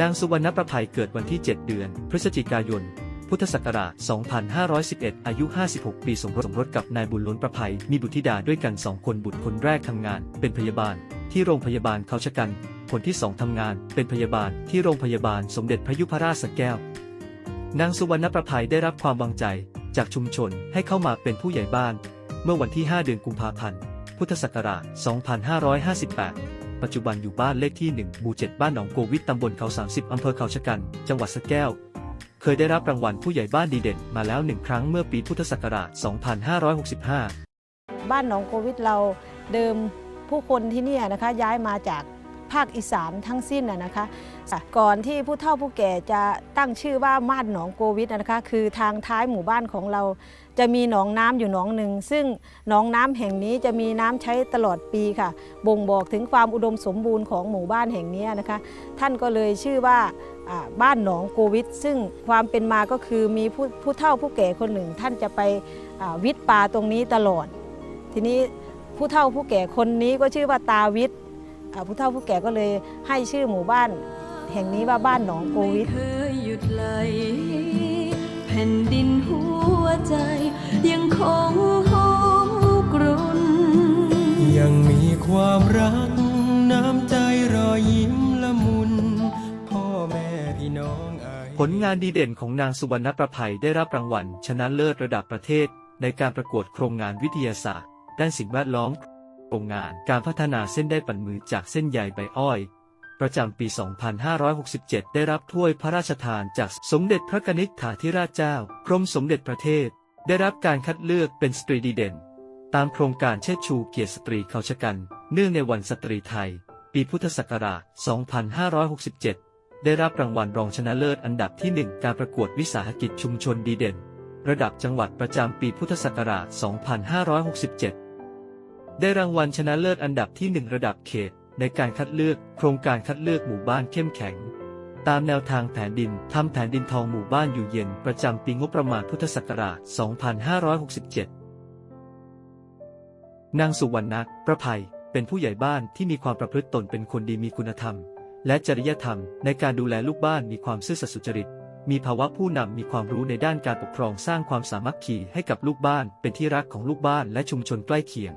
นางสุวรรณประภัยเกิดวันที่ 7 เดือน พฤศจิกายน พุทธศักราช 2511 อายุ 56 ปีสมรสมรสกับนายบุญล้นประภัย มีบุตรธิดาด้วยกัน2คนบุตรคนแรกทำงาน เป็นพยาบาล ที่โรงพยาบาลเขาชะกัน คนที่สองทำงาน เป็นพยาบาลที่โรงพยาบาลสมเด็จพระยุพราชสแก้ว นางสุวรรณประภัยได้รับความวางใจจากชุมชนให้เข้ามาเป็นผู้ใหญ่บ้าน เมื่อวันที่ 5 เดือนกุมภาพันธ์ พุทธศักราช 2558 ปัจจุบันอยู่บ้านเลขที่ 1 หมู่ 7 บ้านหนองโกวิทตำบลเขา 30 อำเภอเขาชะกัน จังหวัดสระแก้ว เคยได้รับรางวัลผู้ใหญ่บ้านดีเด่นมาแล้วหนึ่งครั้งเมื่อปีพุทธศักราช 2565 บ้านหนองโควิดเราเดิมผู้คนที่เนี่ยนะคะย้ายมาจาก ภาคอีสานทั้งสิ้นนะนะคะ ก่อนที่ผู้เฒ่าผู้แก่จะตั้งชื่อว่าบ้านหนองโกวิดนะคะ คือทางท้ายหมู่บ้านของเรา จะมีหนองน้ำอยู่หนองหนึ่ง ซึ่งหนองน้ำแห่งนี้จะมีน้ำใช้ตลอดปีค่ะ บ่งบอกถึงความอุดมสมบูรณ์ของหมู่บ้านแห่งนี้นะคะ ท่านก็เลยชื่อว่าบ้านหนองโกวิดซึ่งความเป็นมาก็คือมีผู้ผู้เฒ่าผู้แก่คนหนึ่ง ท่านจะไปวิทย์ปลาตรงนี้ตลอด ทีนี้ผู้เฒ่าผู้แก่คนนี้ก็ชื่อว่าตาวิทย์ ผู้เฒ่าผู้แก่ก็เลยให้ชื่อหมู่บ้านแห่งนี้ว่าบ้านหนองโกวิทไม่เคยหยุดไหลแผ่นดินหัวใจ ยังคงหอมกรุ่นยังมีความรักน้ำใจรอยยิ้มละมุน พ่อแม่พี่น้องอายผลงานดีเด่นของนางสุวรรณประภัยได้รับรางวัลชนะเลิศระดับประเทศในการประกวดโครงงานวิทยาศาสตร์ ด้านสิ่งแวดล้อม โครงงานการพัฒนาเส้นได้ปั่นมือจากเส้นใยใบอ้อย ประจำปี 2567 ได้รับถ้วยพระราชทานจากสมเด็จพระกนิษฐาธิราชเจ้ากรมสมเด็จพระเทพได้รับการคัดเลือกเป็นสตรีดีเด่น ตามโครงการเชิดชูเกียรติสตรีเขาชะกัน เนื่องในวันสตรีไทย ปีพุทธศักราช 2567 ได้รับรางวัลรองชนะเลิศอันดับที่ 1 การประกวดวิสาหกิจชุมชนดีเด่น ระดับจังหวัดประจำปีพุทธศักราช 2567 ได้รางวัลชนะเลิศอันดับที่ 1 ระดับเขต ในการคัดเลือกโครงการคัดเลือกหมู่บ้านเข้มแข็ง ตามแนวทางแผนดินทำแผนดินทองหมู่บ้านอยู่เย็นประจำปีงบประมาณพุทธศักราช 2567 นางสุวรรณประภัยเป็นผู้ใหญ่บ้านที่มีความประพฤติตนเป็นคนดีมีคุณธรรม และจริยธรรม ในการดูแลลูกบ้านมีความซื่อสัตย์สุจริตมีภาวะผู้นำมีความรู้ในด้านการปกครองสร้างความสามัคคีให้กับลูกบ้าน เป็นที่รักของลูกบ้านและชุมชนใกล้เคียง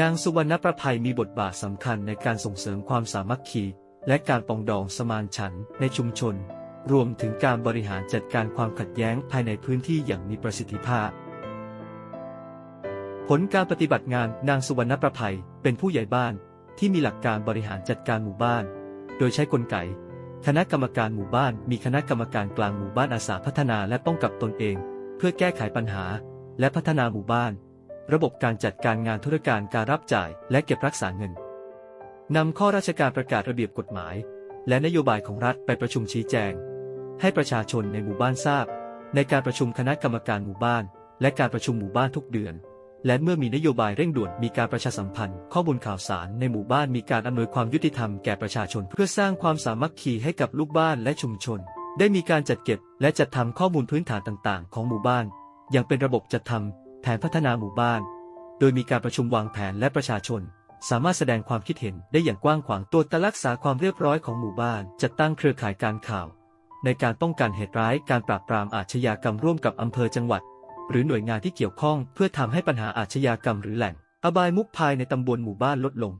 นางสุวรรณประภัยมีบทบาทสำคัญในการส่งเสริมความสามัคคี และการปองดองสมานฉันท์ในชุมชน รวมถึงการบริหารจัดการความขัดแย้งภายในพื้นที่อย่างมีประสิทธิภาพ ผลการปฏิบัติงานนางสุวรรณประภัยเป็นผู้ใหญ่บ้านที่มีหลักการบริหารจัดการหมู่บ้าน โดยใช้กลไก คณะกรรมการหมู่บ้าน มีคณะกรรมการกลางหมู่บ้านอาสาพัฒนาและป้องกับตนเอง เพื่อแก้ไขปัญหา และพัฒนาหมู่บ้าน ระบบการจัดการงานธุรการการรับจ่าย และเก็บรักษาเงินนำข้อราชการประกาศระเบียบกฎหมาย และนโยบายของรัฐไปประชุมชี้แจง ให้ประชาชนในหมู่บ้านทราบ ในการประชุมคณะกรรมการหมู่บ้าน และการประชุมหมู่บ้านทุกเดือน และเมื่อมีนโยบายเร่งด่วนมีการประชาสัมพันธ์ ข้อมูลข่าวสารในหมู่บ้านมีการอำนวยความยุติธรรมแก่ประชาชน เพื่อสร้างความสามัคคีให้กับลูกบ้านและชุมชน ได้มีการจัดเก็บและจัดทำข้อมูลพื้นฐานต่าง ๆ ของหมู่บ้าน อย่างเป็นระบบจัดทำ ผนพัฒนาหมู่บ้าน โดยมีการประชุมวางแผนและประชาชน สามารถแสดงความคิดเห็นได้อย่างกว้างขวางตัวตรักษาความเรียบร้อยของหมู่บ้าน จัดตั้งเครือข่ายการข่าว ในการป้องกันเหตุร้ายการปราบปรามอาชญากรรมร่วมกับอำเภอจังหวัด หรือหน่วยงานที่เกี่ยวข้อง เพื่อทำให้ปัญหาอาชญากรรมหรือแหล่ง อบายมุกภายในตำบลหมู่บ้านลดลง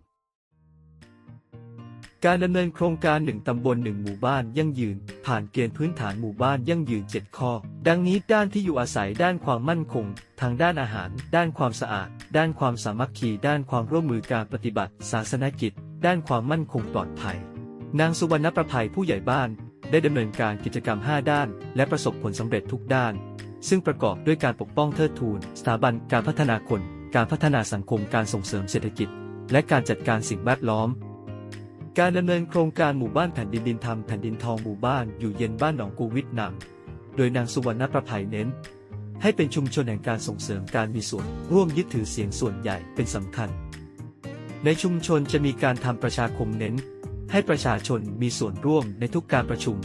การดำเนินโครงการหนึ่งตำบลหนึ่งหมู่บ้านยั่งยืน ผ่านเกณฑ์พื้นฐานหมู่บ้านยั่งยืน 7 ข้อ ดังนี้ด้านที่อยู่อาศัยด้านความมั่นคง ทางด้านอาหาร ด้านความสะอาด ด้านความสามัคคี ด้านความร่วมมือการปฏิบัติ ศาสนกิจ ด้านความมั่นคงปลอดภัย นางสุวรรณประภัยผู้ใหญ่บ้าน ได้ดำเนินการกิจกรรม 5 ด้าน และประสบผลสำเร็จทุกด้าน ซึ่งประกอบด้วยการปกป้องเทิดทูน สถาบันการพัฒนาคน การพัฒนาสังคม การส่งเสริมเศรษฐกิจ และการจัดการสิ่งแวดล้อม การดำเนินโครงการหมู่บ้านแผ่นดินดินธรรมแผ่นดินทองหมู่บ้านอยู่เย็นบ้านหนองกูวิทนำโดยนางสุวรรณประภัยเน้น ให้เป็นชุมชนแห่งการส่งเสริมการมีส่วน ร่วมยึดถือเสียงส่วนใหญ่เป็นสำคัญ ในชุมชนจะมีการทำประชาคมเน้น ให้ประชาชนมีส่วนร่วมในทุกการประชุม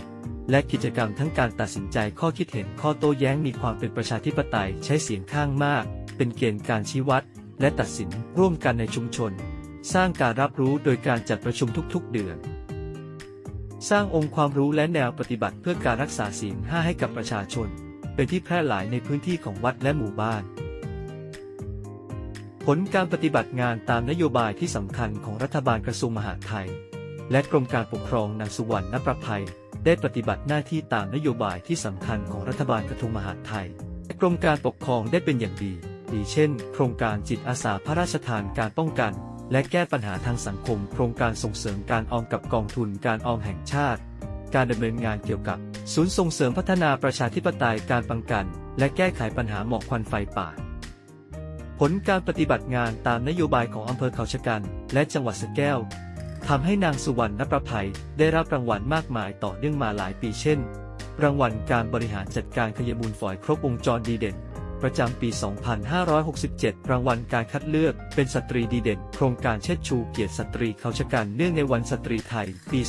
และกิจกรรมทั้งการตัดสินใจข้อคิดเห็นข้อโต้แย้งมีความเป็นประชาธิปไตยใช้เสียงข้างมาก เป็นเกณฑ์การชี้วัด และตัดสินร่วมกันในชุมชน สร้างการรับรู้โดยการจัดประชุมทุกๆ เดือน สร้างองค์ความรู้และแนวปฏิบัติเพื่อการรักษาศีลห้าให้กับประชาชน เป็นที่แพร่หลายในพื้นที่ของวัดและหมู่บ้าน ผลการปฏิบัติงานตามนโยบายที่สำคัญของรัฐบาลกระทรวงมหาดไทย และกรมการปกครองนางสุวรรณนประภัย ได้ปฏิบัติหน้าที่ตามนโยบายที่สำคัญของรัฐบาลกระทรวงมหาดไทยและกรมการปกครองได้เป็นอย่างดีดีเช่น โครงการจิตอาสาพระราชทานการป้องกัน และแก้ปัญหาทางสังคม โครงการส่งเสริมการออมกับกองทุนการออมแห่งชาติ การดำเนินงานเกี่ยวกับ ศูนย์ส่งเสริมพัฒนาประชาธิปไตยการป้องกัน และแก้ไขปัญหาหมอกควันไฟป่า ผลการปฏิบัติงานตามนโยบายของอำเภอเขาชะกัน และจังหวัดสแก้วทำให้นางสุวรรณประภัยได้รับรางวัลมากมายต่อเนื่องมาหลายปีเช่น รางวัลการบริหารจัดการขยะมูลฝอยครบวงจรดีเด่น ประจำปี 2567 รางวัลการคัดเลือกเป็นสตรีดีเด่น โครงการเชิดชูเกียรติสตรีเขาชะกันเนื่องในวันสตรีไทย ปี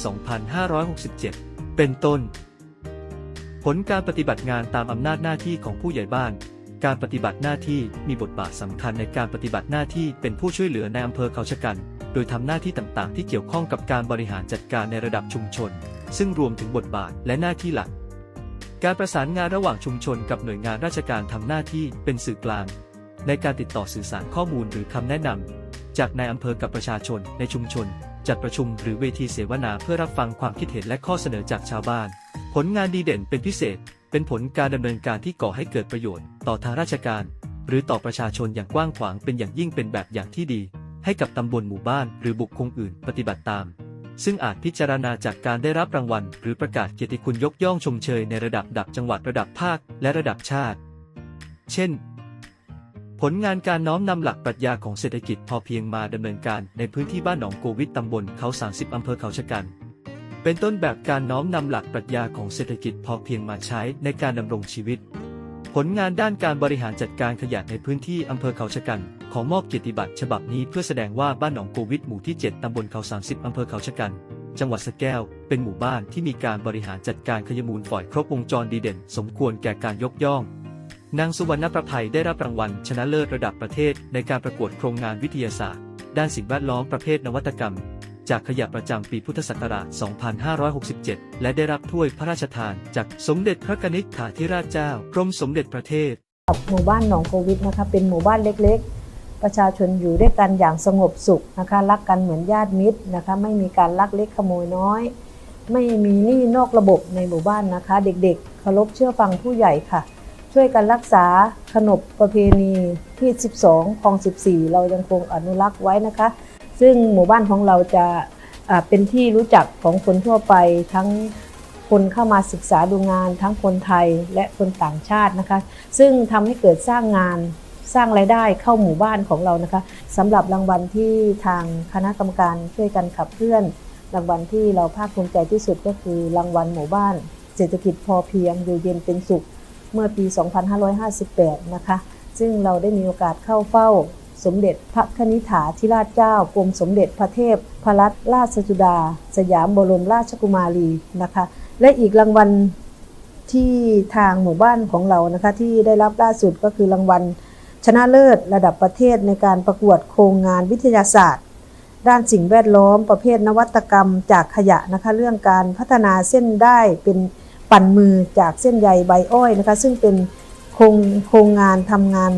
2567 เป็นต้น ผลการปฏิบัติงานตามอำนาจหน้าที่ของผู้ใหญ่บ้าน การปฏิบัติหน้าที่มีบทบาทสำคัญในการปฏิบัติหน้าที่เป็นผู้ช่วยเหลือในอำเภอเขาชะกัน โดยทำหน้าที่ต่างๆ ที่เกี่ยวข้องกับการบริหารจัดการในระดับชุมชน ซึ่งรวมถึงบทบาทและหน้าที่หลัก การประสานงานระหว่างชุมชนกับหน่วยงานราชการทำหน้าที่เป็นสื่อกลาง ในการติดต่อสื่อสารข้อมูลหรือคำแนะนำจากนายอำเภอกับประชาชนในชุมชน จัดประชุมหรือเวทีเสวนาเพื่อรับฟังความคิดเห็นและข้อเสนอจากชาวบ้าน ผลงานดีเด่นเป็นพิเศษ เป็นผลการดำเนินการที่ก่อให้เกิดประโยชน์ ต่อทางราชการ หรือต่อประชาชนอย่างกว้างขวางเป็นอย่างยิ่งเป็นแบบอย่างที่ดี ให้กับตำบลหมู่บ้าน หรือบุคคลอื่น ปฏิบัติตาม ซึ่งอาจพิจารณาจากการได้รับรางวัล หรือประกาศเกียรติคุณยกย่องชมเชยในระดับดับจังหวัดระดับภาค และระดับชาติ เช่น ผลงานการน้อมนำหลักปรัชญาของเศรษฐกิจพอเพียงมาดำเนินการในพื้นที่บ้านหนองโกวิทตำบลเขา30อำเภอเขาชะกัน เป็นต้นแบบการน้อมนำหลักปรัชญาของเศรษฐกิจพอเพียงมาใช้ในการดำรงชีวิต ผลงานด้านการบริหารจัดการขยะในพื้นที่อำเภอเขาชะกัน ของมอบเกียรติบัตรฉบับนี้เพื่อแสดงว่าบ้านหนองโกวิทหมู่ที่ 7 ตำบลเขา 30 อำเภอเขาชะกัน จังหวัดสแก้ว เป็นหมู่บ้านที่มีการบริหารจัดการขยะมูลฝอยครบวงจรดีเด่น สมควรแก่การยกย่อง นางสุวรรณประภัยได้รับรางวัล ชนะเลิศระดับประเทศในการประกวดโครงงานวิทยาศาสตร์ ด้านสิ่งแวดล้อมประเภทนวัตกรรม จากขยะประจำปีพุทธศักราช 2567 และได้รับถ้วยพระราชทานจากสมเด็จพระกนิษฐาธิราชเจ้า กรมสมเด็จพระเทพหมู่บ้านหนองโควิดนะคะเป็นหมู่บ้านเล็กๆ ประชาชนอยู่ด้วยกันอย่างสงบสุขนะคะรักกันเหมือนญาติมิตรนะคะไม่มีการลักเล็กขโมยน้อย ไม่มีหนี้นอกระบบในหมู่บ้านนะคะ เด็กๆเคารพเชื่อฟังผู้ใหญ่ค่ะ ช่วยกันรักษาขนบประเพณีที่ 12คลอง 14 เรายังคงอนุรักษ์ไว้นะคะ ซึ่งหมู่บ้านของเราจะเป็นที่รู้จักของคนทั่วไปทั้งคนเข้ามาศึกษาดูงานทั้งคนไทยและคนต่างชาตินะคะ ซึ่งทำให้เกิดสร้างงาน สร้างรายได้เข้าหมู่บ้านของเรานะคะสำหรับรางวัลที่ทางคณะกรรมการช่วยกันขับเคลื่อน รางวัลที่เราภาคภูมิใจที่สุดก็คือรางวัลหมู่บ้าน เศรษฐกิจพอเพียงอยู่เย็นเป็นสุขเมื่อปี 2558 นะคะ ซึ่งเราได้มีโอกาสเข้าเฝ้า สมเด็จพระคณิษฐาธิราชเจ้ากรมสมเด็จพระเทพพรัตนราชสุดา สยามบรมราชกุมารีนะคะ และอีกรางวัลที่ทางหมู่บ้านของเรานะคะที่ได้รับล่าสุดก็คือรางวัล ชนะเลิศระดับประเทศในการประกวดโครงงานวิทยาศาสตร์ ด้านสิ่งแวดล้อมประเภทนวัตกรรมจากขยะนะคะเรื่องการพัฒนาเส้นได้เป็นปั่นมือจากเส้นใยใบอ้อยนะคะซึ่งเป็นโครงโครงงานทำงาน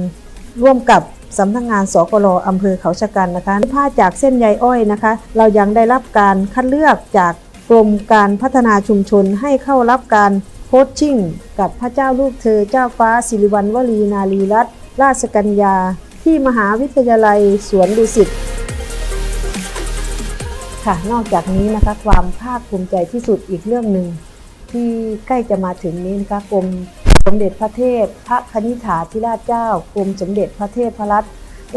ร่วมกับสำนักงานสกลอำเภอเขาชะกันนะคะผ้าจากเส้นใยอ้อยนะคะ เรายังได้รับการคัดเลือกจากกรมการพัฒนาชุมชนให้เข้ารับการโคชชิ่ง กับพระเจ้าลูกเธอเจ้าฟ้าสิริวัณวลีนารีรัตน์ ราชกัญญา ที่มหาวิทยาลัยสวนดุสิตค่ะนอกจากนี้นะคะความภาคภูมิใจที่สุดอีกเรื่องหนึ่งที่ใกล้จะมาถึงนี้นะคะกรมสมเด็จพระเทพ พระคณิษฐาธิราชเจ้ากรมสมเด็จพระเทพพรัตน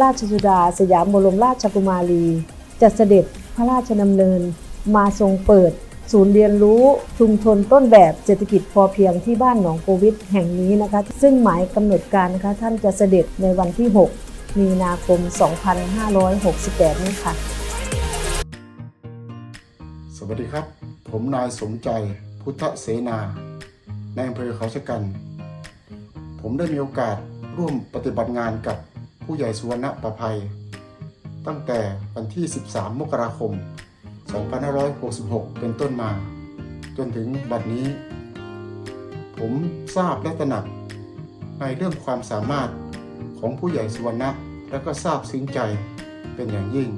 ราชสุดา สยามบรมราชกุมารีจะเสด็จพระราชดำเนินมาทรงเปิด ศูนย์เรียนรู้ชุมชนต้นแบบเศรษฐกิจพอเพียงที่บ้านหนองโกวิดแห่งนี้นะคะ ซึ่งหมายกำหนดการนะคะท่านจะเสด็จในวันที่ 6 มีนาคม 2568 นี้ค่ะ สวัสดีครับ ผมนายสมใจพุทธเสนาในอำเภอเขาชะกัน ผมได้มีโอกาสร่วมปฏิบัติงานกับผู้ใหญ่สุวรรณประภัย ตั้งแต่วันที่ 13 มกราคม 2566 เป็นต้นมา จนถึงบัดนี้ ผมทราบและตระหนักในเรื่องความสามารถของผู้ใหญ่สุวรรณะและก็ทราบซึ้งใจเป็นอย่างยิ่ง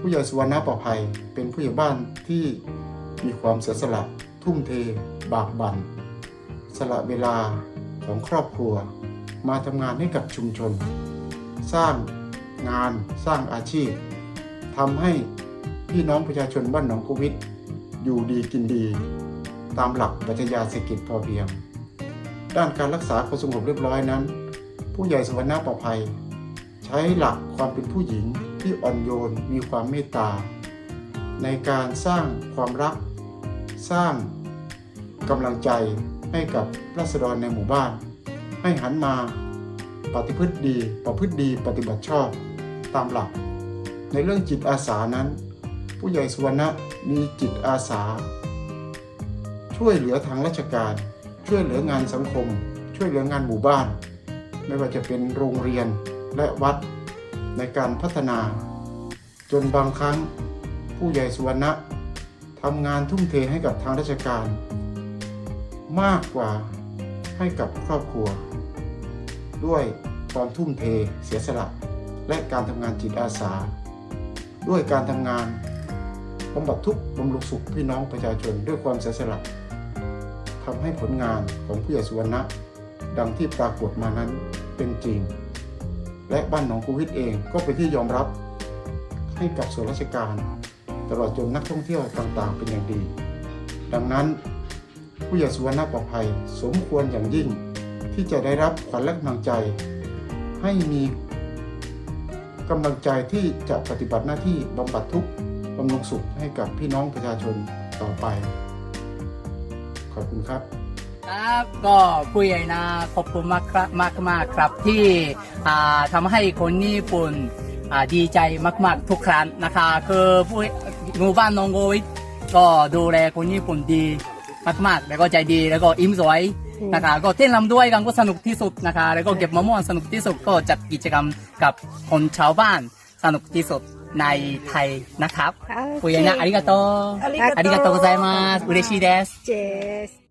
ผู้ใหญ่สุวรรณะประภัยเป็นผู้ใหญ่บ้านที่มีความเสียสละทุ่มเท บากบั่นสละเวลาของครอบครัว มาทำงานให้กับชุมชน สร้างงานสร้างอาชีพทำให้ พี่น้องประชาชนบ้านหนองกวิทอยู่ดีกินดี ตามหลักปรัชญาเศรษฐกิจพอเพียง ด้านการรักษาความสงบเรียบร้อยนั้น ผู้ใหญ่สวรรณประภัย ใช้หลักความเป็นผู้หญิงที่อ่อนโยนมีความเมตตา ในการสร้างความรัก สร้างกำลังใจให้กับรัษฎรในหมู่บ้าน ให้หันมาปฏิพฤติดี ประพฤติดี ปฏิบัติชอบ ตามหลัก ในเรื่องจิตอาสานั้น ผู้ใหญ่สุวรรณะมีจิตอาสา ช่วยเหลือทางราชการ ช่วยเหลืองานสังคม ช่วยเหลืองานหมู่บ้าน ไม่ว่าจะเป็นโรงเรียนและวัดในการพัฒนา จนบางครั้งผู้ใหญ่สุวรรณะทำงานทุ่มเทให้กับทางราชการ มากกว่าให้กับครอบครัว ด้วยความทุ่มเทเสียสละ และการทำงานจิตอาสา ด้วยการทำงาน บำบัดทุกข์บำรุงสุขพี่น้องประชาชนด้วยความเสียสละทำให้ผลงานของผู้ใหญ่สุวรรณะ ดังที่ปรากฏมานั้นเป็นจริง และบ้านหนองกูวิทเองก็เป็นที่ยอมรับให้กับส่วนราชการ ตลอดจนนักท่องเที่ยวต่างๆ เป็นอย่างดี ดังนั้นผู้ใหญ่สุวรรณประภัยสมควรอย่างยิ่ง ที่จะได้รับขวัญและกำลังใจ ให้มีกำลังใจที่จะปฏิบัติหน้าที่บำบัดทุกข์ บำรุงสุขให้กับพี่น้องประชาชนต่อไป ขอบคุณครับ ครับก็ผู้ใหญ่นะขอบคุณมากครับมากมากครับที่อ่าทำให้คนญี่ปุ่นอ่าดีใจมาก ๆ ทุกครั้งนะคะ คือผู้หมู่บ้านนองโกวิทก็ดูแลคนญี่ปุ่นดีมากๆ แล้วก็ใจดีแล้วก็อิ่มสวยนะคะก็เต้นรำด้วยกันก็สนุกที่สุดนะคะ แล้วก็เก็บมะม่วงสนุกที่สุดก็จัดกิจกรรมกับคนชาวบ้านสนุกที่สุด ในไทยนะครับผู้ใหญ่นะありがとうありがとうありがとうございます嬉しいですเจส